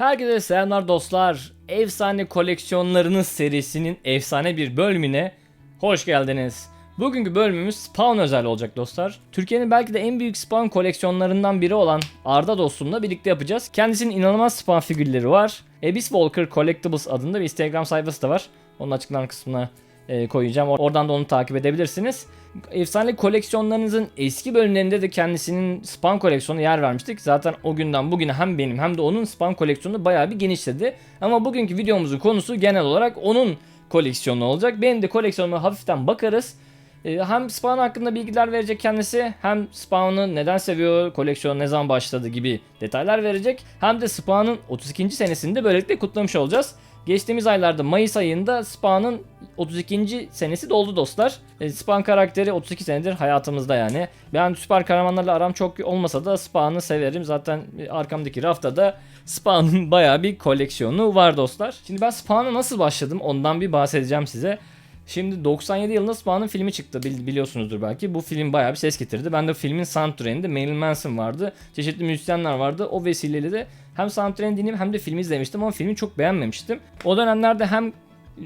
Herkese selamlar dostlar. Efsane koleksiyonlarınız serisinin efsane bir bölümüne hoş geldiniz. Bugünkü bölümümüz Spawn özel olacak dostlar. Türkiye'nin belki de en büyük Spawn koleksiyonlarından biri olan Arda dostumla birlikte yapacağız. Kendisinin inanılmaz Spawn figürleri var. Abyss Walker Collectibles adında bir Instagram sayfası da var. Onun açıklama kısmına e, koyacağım. Oradan da onu takip edebilirsiniz. Efsane koleksiyonlarınızın eski bölümlerinde de kendisinin spam koleksiyonu yer vermiştik. Zaten o günden bugüne hem benim hem de onun spam koleksiyonu bayağı bir genişledi. Ama bugünkü videomuzun konusu genel olarak onun koleksiyonu olacak. Benim de koleksiyonuma hafiften bakarız. Ee, hem Spawn hakkında bilgiler verecek kendisi hem Spawn'ı neden seviyor, koleksiyon ne zaman başladı gibi detaylar verecek. Hem de Spawn'ın 32. senesini de böylelikle kutlamış olacağız. Geçtiğimiz aylarda Mayıs ayında Spawn'ın 32. senesi doldu dostlar. E, karakteri 32 senedir hayatımızda yani. Ben süper kahramanlarla aram çok olmasa da Spawn'ı severim. Zaten arkamdaki rafta da Spawn'ın bayağı bir koleksiyonu var dostlar. Şimdi ben Spawn'a nasıl başladım ondan bir bahsedeceğim size. Şimdi 97 yılında Spawn'ın filmi çıktı Bil- biliyorsunuzdur belki. Bu film bayağı bir ses getirdi. Ben de filmin soundtrack'inde Marilyn Manson vardı. Çeşitli müzisyenler vardı. O vesileyle de hem soundtrack'ini dinleyip hem de filmi izlemiştim ama filmi çok beğenmemiştim. O dönemlerde hem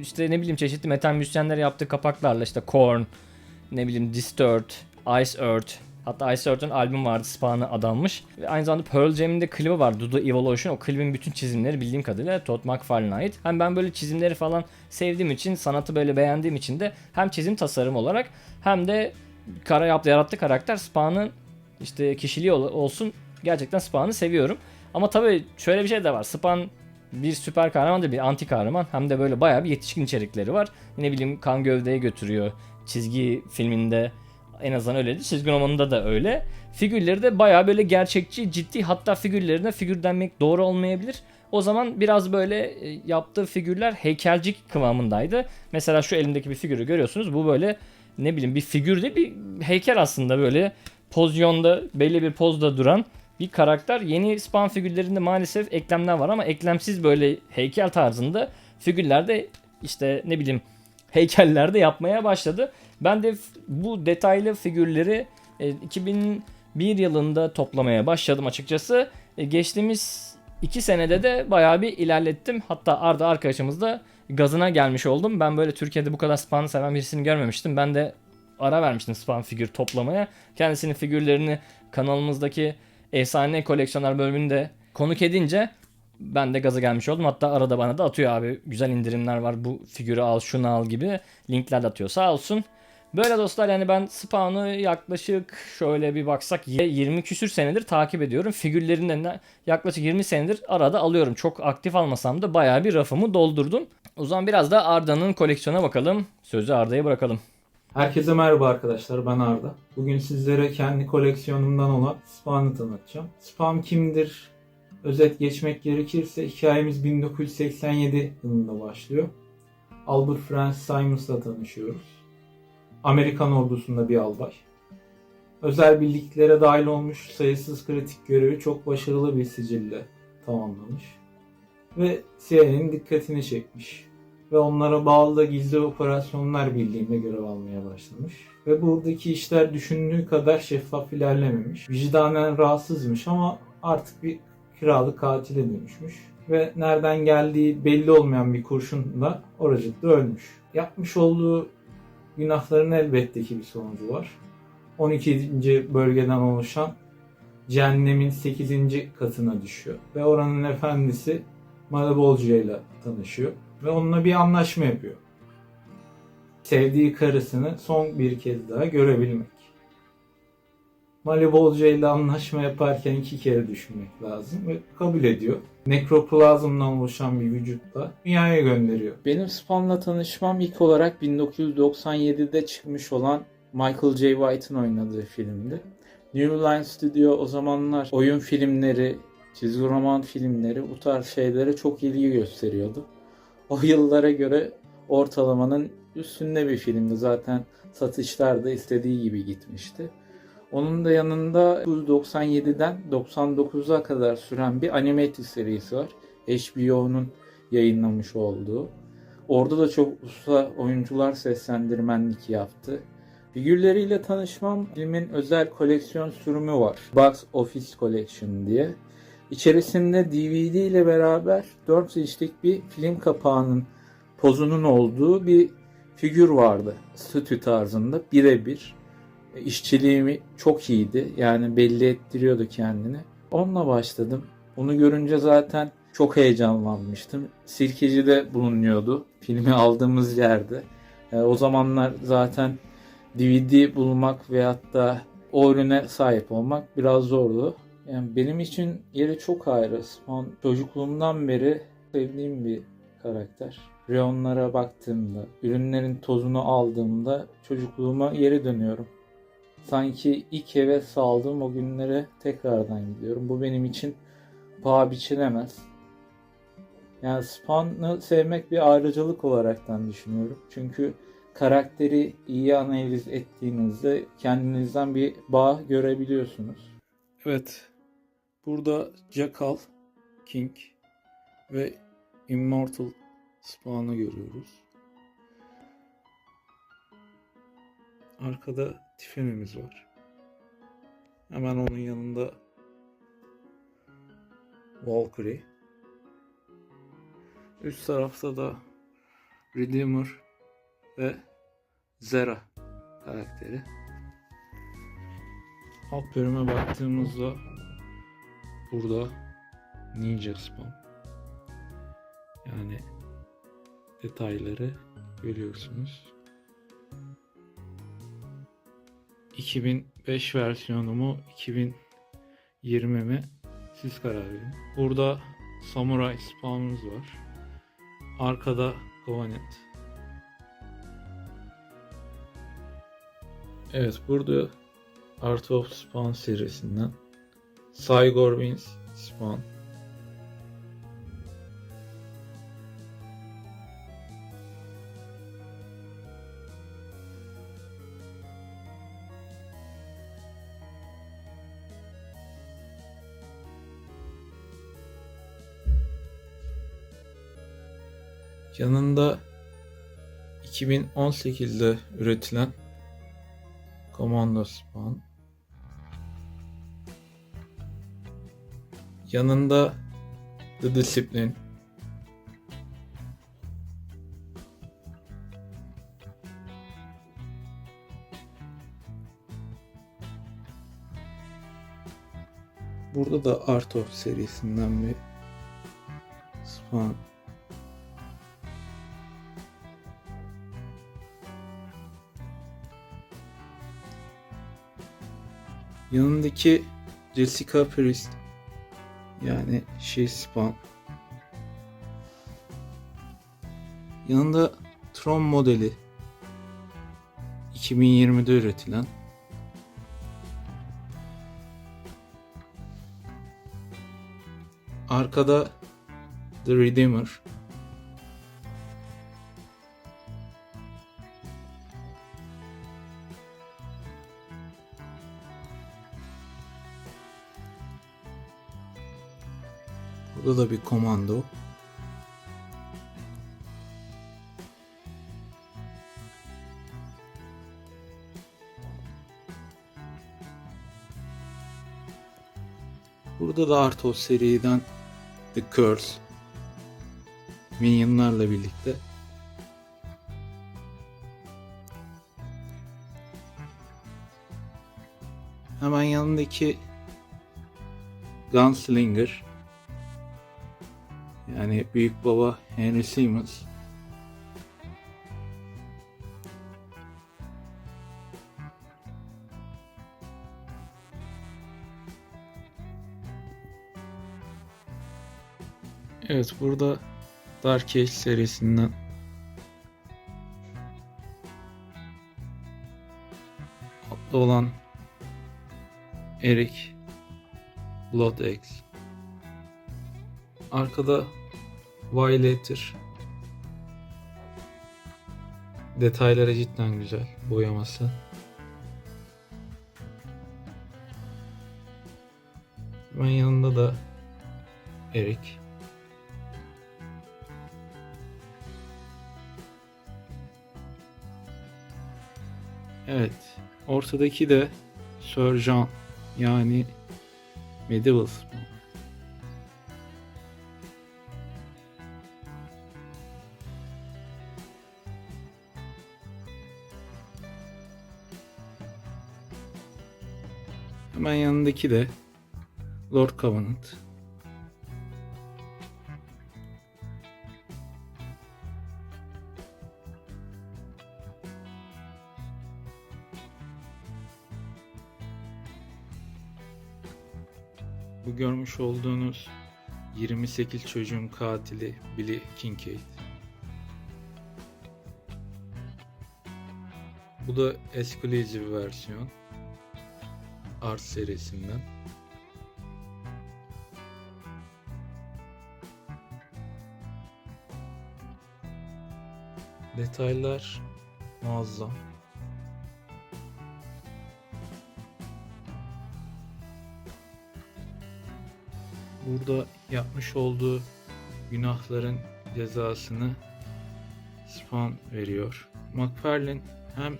işte ne bileyim çeşitli metal müzisyenler yaptığı kapaklarla işte Korn, ne bileyim Disturbed, Ice Earth, Hatta Ice Earth'ın albüm vardı Spawn'a adanmış. Ve aynı zamanda Pearl Jam'in de klibi var Do The Evolution. O klibin bütün çizimleri bildiğim kadarıyla Todd McFarlane'a ait. Hem ben böyle çizimleri falan sevdiğim için, sanatı böyle beğendiğim için de hem çizim tasarım olarak hem de kara yaptı yarattığı karakter Spawn'ın işte kişiliği ol- olsun gerçekten Spawn'ı seviyorum. Ama tabii şöyle bir şey de var. Spawn bir süper kahraman değil bir anti kahraman. Hem de böyle bayağı bir yetişkin içerikleri var. Ne bileyim kan gövdeye götürüyor. Çizgi filminde en azından öyleydi. Çizgi romanında da öyle. Figürleri de bayağı böyle gerçekçi, ciddi hatta figürlerine figür denmek doğru olmayabilir. O zaman biraz böyle e, yaptığı figürler heykelcik kıvamındaydı. Mesela şu elimdeki bir figürü görüyorsunuz. Bu böyle ne bileyim bir figür değil bir heykel aslında böyle pozisyonda belli bir pozda duran bir karakter. Yeni spawn figürlerinde maalesef eklemler var ama eklemsiz böyle heykel tarzında figürlerde işte ne bileyim heykellerde yapmaya başladı. Ben de bu detaylı figürleri e, 2001 yılında toplamaya başladım açıkçası. E, geçtiğimiz 2 senede de bayağı bir ilerlettim. Hatta Arda arkadaşımız da gazına gelmiş oldum. Ben böyle Türkiye'de bu kadar spawn seven birisini görmemiştim. Ben de ara vermiştim spawn figür toplamaya. Kendisinin figürlerini kanalımızdaki efsane koleksiyonlar bölümünde konuk edince ben de gaza gelmiş oldum. Hatta arada bana da atıyor abi güzel indirimler var bu figürü al şunu al gibi linkler de atıyor sağ olsun. Böyle dostlar yani ben Spawn'ı yaklaşık şöyle bir baksak 20 küsür senedir takip ediyorum. Figürlerinden de yaklaşık 20 senedir arada alıyorum. Çok aktif almasam da bayağı bir rafımı doldurdum. O zaman biraz da Arda'nın koleksiyona bakalım. Sözü Arda'ya bırakalım. Herkese merhaba arkadaşlar ben Arda. Bugün sizlere kendi koleksiyonumdan olan Spawn'ı tanıtacağım. Spawn kimdir? Özet geçmek gerekirse hikayemiz 1987 yılında başlıyor. Albert Francis Simons'la tanışıyoruz. Amerikan ordusunda bir albay. Özel birliklere dahil olmuş sayısız kritik görevi çok başarılı bir sicille tamamlamış. Ve CIA'nin dikkatini çekmiş ve onlara bağlı da Gizli Operasyonlar Birliği'nde görev almaya başlamış. Ve buradaki işler düşündüğü kadar şeffaf ilerlememiş. Vicdanen rahatsızmış ama artık bir kiralık katile dönüşmüş. Ve nereden geldiği belli olmayan bir kurşunla oracıkta ölmüş. Yapmış olduğu günahların elbette ki bir sonucu var. 12. bölgeden oluşan cehennemin 8. katına düşüyor. Ve oranın efendisi Malebolca ile tanışıyor ve onunla bir anlaşma yapıyor. Sevdiği karısını son bir kez daha görebilmek. Malebolca ile anlaşma yaparken iki kere düşünmek lazım ve kabul ediyor. Nekroplazmdan oluşan bir vücutla dünyaya gönderiyor. Benim Spawn'la tanışmam ilk olarak 1997'de çıkmış olan Michael J. White'ın oynadığı filmdi. New Line Studio o zamanlar oyun filmleri, çizgi roman filmleri bu tarz şeylere çok ilgi gösteriyordu. O yıllara göre ortalamanın üstünde bir filmdi. Zaten satışlar da istediği gibi gitmişti. Onun da yanında 1997'den 99'a kadar süren bir animated serisi var. HBO'nun yayınlamış olduğu. Orada da çok usta oyuncular seslendirmenlik yaptı. Figürleriyle tanışmam filmin özel koleksiyon sürümü var. Box Office Collection diye. İçerisinde DVD ile beraber 4 inçlik bir film kapağının pozunun olduğu bir figür vardı. Statü tarzında birebir. E, İşçiliğimi çok iyiydi. Yani belli ettiriyordu kendini. Onunla başladım. Onu görünce zaten çok heyecanlanmıştım. Sirkeci'de bulunuyordu. Filmi aldığımız yerde. E, o zamanlar zaten DVD bulmak veyahut da o ürüne sahip olmak biraz zordu. Yani benim için yeri çok ayrı. Spawn çocukluğumdan beri sevdiğim bir karakter. Reyonlara baktığımda, ürünlerin tozunu aldığımda çocukluğuma geri dönüyorum. Sanki ilk eve saldığım o günlere tekrardan gidiyorum. Bu benim için paha biçilemez. Yani Spawn'ı sevmek bir ayrıcalık olaraktan düşünüyorum. Çünkü karakteri iyi analiz ettiğinizde kendinizden bir bağ görebiliyorsunuz. Evet. Burada Jackal, King ve Immortal Spawn'ı görüyoruz. Arkada Tiffany'miz var. Hemen onun yanında Valkyrie. Üst tarafta da Redeemer ve Zera karakteri. Alt bölüme baktığımızda burada Ninja Spawn. Yani detayları görüyorsunuz. 2005 versiyonu mu 2020 mi siz karar verin. Burada Samurai Spawn'ımız var. Arkada Govanet. Evet burada Art of Spawn serisinden Cygor Wins Spawn. Yanında 2018'de üretilen Commando Spawn. Yanında The Discipline. Burada da Art of serisinden bir Spawn. Yanındaki Jessica Priest yani şey Spawn. Yanında Tron modeli. 2020'de üretilen. Arkada The Redeemer Da bir komando. Burada da Arthos seriden The Curse. Minionlarla birlikte. Hemen yanındaki Gunslinger. Yani büyük baba Henry Simmons. Evet burada Dark Age serisinden olan Eric Blood X Arkada Violator. Detayları cidden güzel. Boyaması. Hemen yanında da Eric. Evet. Ortadaki de Sir John. Yani Medieval Hemen yanındaki de Lord Covenant. Bu görmüş olduğunuz 28 çocuğun katili Billy Kincaid. Bu da exclusive versiyon. Art serisinden. Detaylar muazzam. Burada yapmış olduğu günahların cezasını Spawn veriyor. McFarlane hem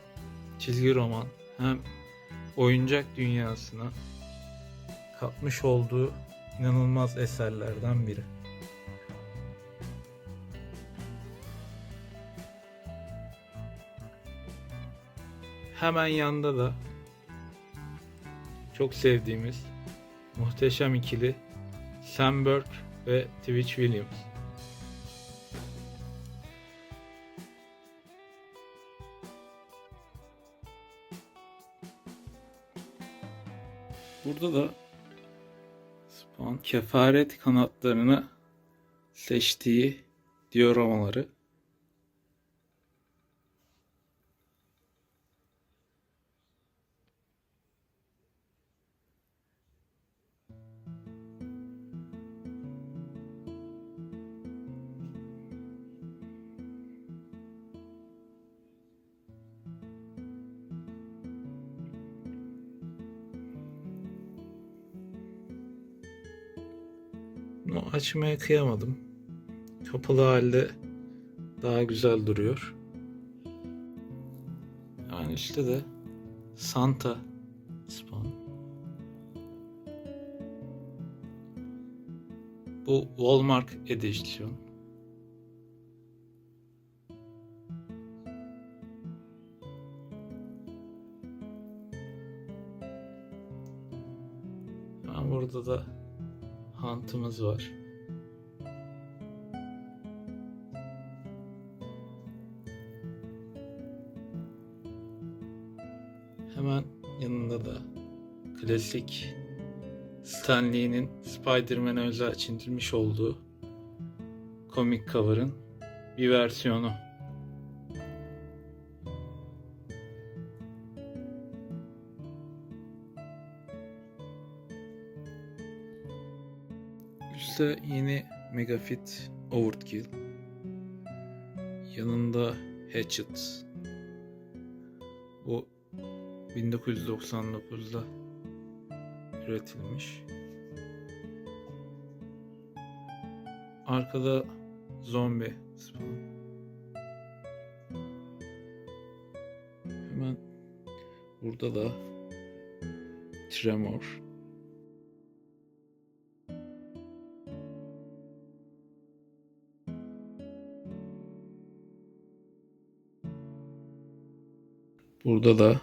çizgi roman hem oyuncak dünyasına katmış olduğu inanılmaz eserlerden biri. Hemen yanda da çok sevdiğimiz muhteşem ikili Sam Burke ve Twitch Williams. Burada da Spawn kefaret kanatlarını seçtiği dioramaları açmaya kıyamadım. Kapalı halde daha güzel duruyor. Yani işte de Santa Spawn. Bu Walmart Edition. Ha, burada da hantımız var. Klasik Stan Lee'nin Spider-Man'e özel çizilmiş olduğu komik cover'ın bir versiyonu. Üstte yeni Megafit Overkill. Yanında Hatchet. Bu 1999'da üretilmiş. Arkada zombi spawn. Hemen burada da Tremor. Burada da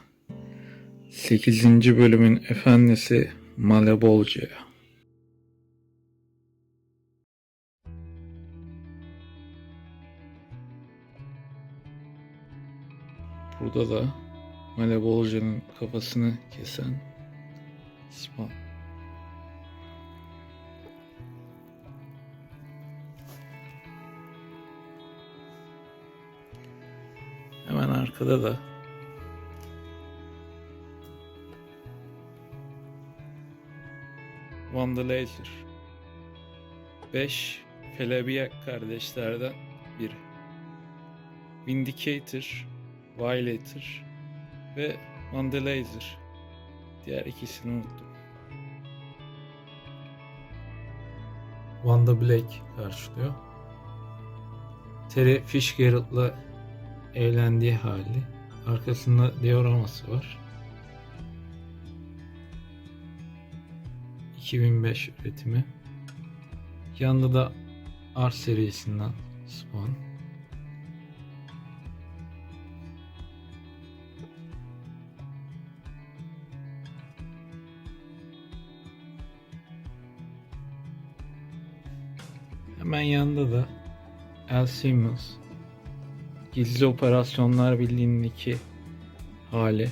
8. bölümün efendisi Malebolca. Burada da Malebolca'nın kafasını kesen Spawn. Hemen arkada da Wanda Laser 5 Felabiyak kardeşlerden biri. Vindicator, Violator ve Wanda Laser. Diğer ikisini unuttum. Wanda Black karşılıyor. Terry Fitzgerald'la evlendiği hali. Arkasında dioraması var. 2005 üretimi. Yanında da R serisinden Swan. Hemen yanında da Al Simmons Gizli Operasyonlar Birliği'ndeki hali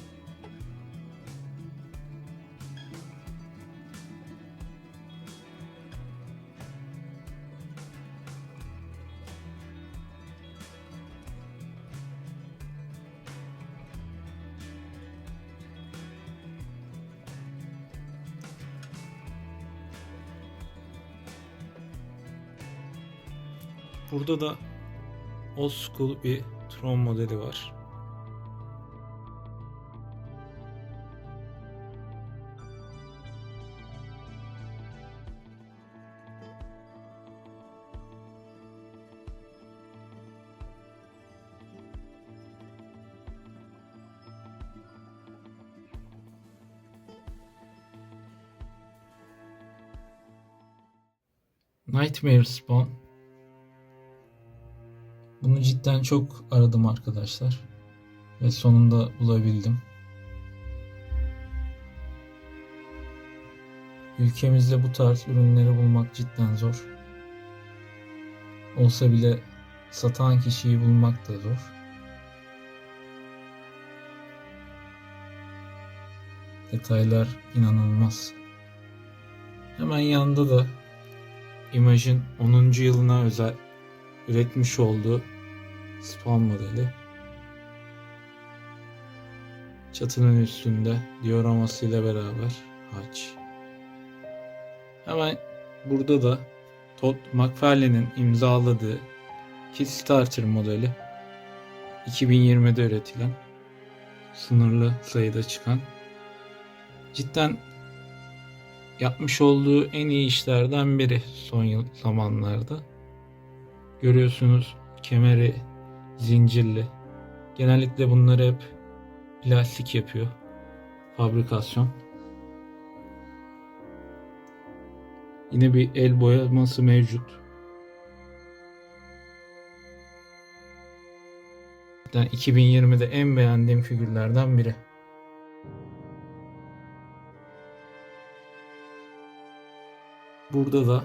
Burada da old school bir Tron modeli var. Nightmare Spawn bunu cidden çok aradım arkadaşlar. Ve sonunda bulabildim. Ülkemizde bu tarz ürünleri bulmak cidden zor. Olsa bile satan kişiyi bulmak da zor. Detaylar inanılmaz. Hemen yanında da Image'in 10. yılına özel üretmiş olduğu spawn modeli. Çatının üstünde dioramasıyla beraber haç. Hemen burada da Todd McFarlane'in imzaladığı Kickstarter modeli 2020'de üretilen sınırlı sayıda çıkan cidden yapmış olduğu en iyi işlerden biri son yıl zamanlarda. Görüyorsunuz kemeri zincirli. Genellikle bunları hep plastik yapıyor. Fabrikasyon. Yine bir el boyaması mevcut. Yani 2020'de en beğendiğim figürlerden biri. Burada da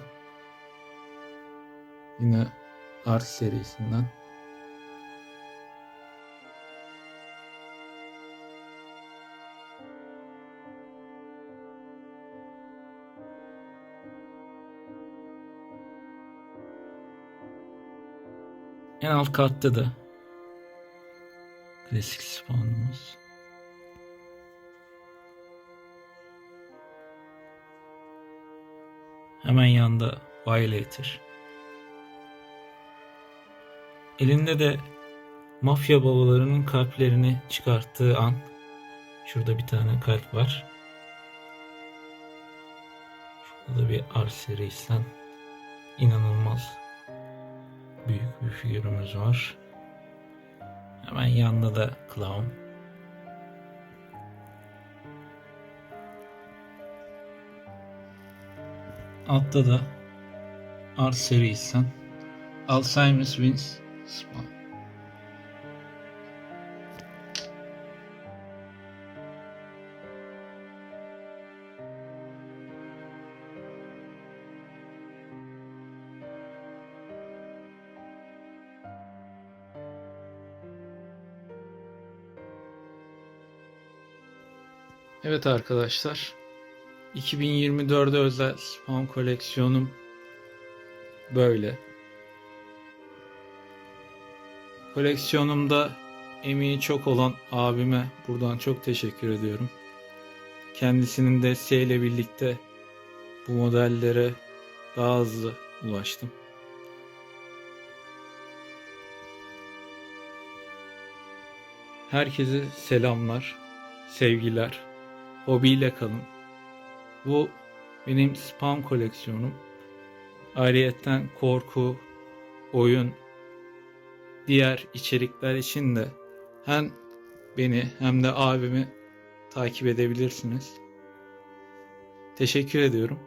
yine Art serisinden En alt katta da klasik spawnımız. Hemen yanında Violator. Elinde de mafya babalarının kalplerini çıkarttığı an şurada bir tane kalp var. Şurada bir Arserisen inanılmaz büyük bir figürümüz var. Hemen yanında da Clown. Altta da Arserisen Alzheimer's Wins Spa. Evet arkadaşlar. 2024'e özel Spawn koleksiyonum böyle. Koleksiyonumda emeği çok olan abime buradan çok teşekkür ediyorum. Kendisinin desteğiyle birlikte bu modellere daha hızlı ulaştım. Herkese selamlar, sevgiler. Hobiyle kalın. Bu benim spam koleksiyonum. Ayrıyeten korku, oyun, diğer içerikler için de hem beni hem de abimi takip edebilirsiniz. Teşekkür ediyorum.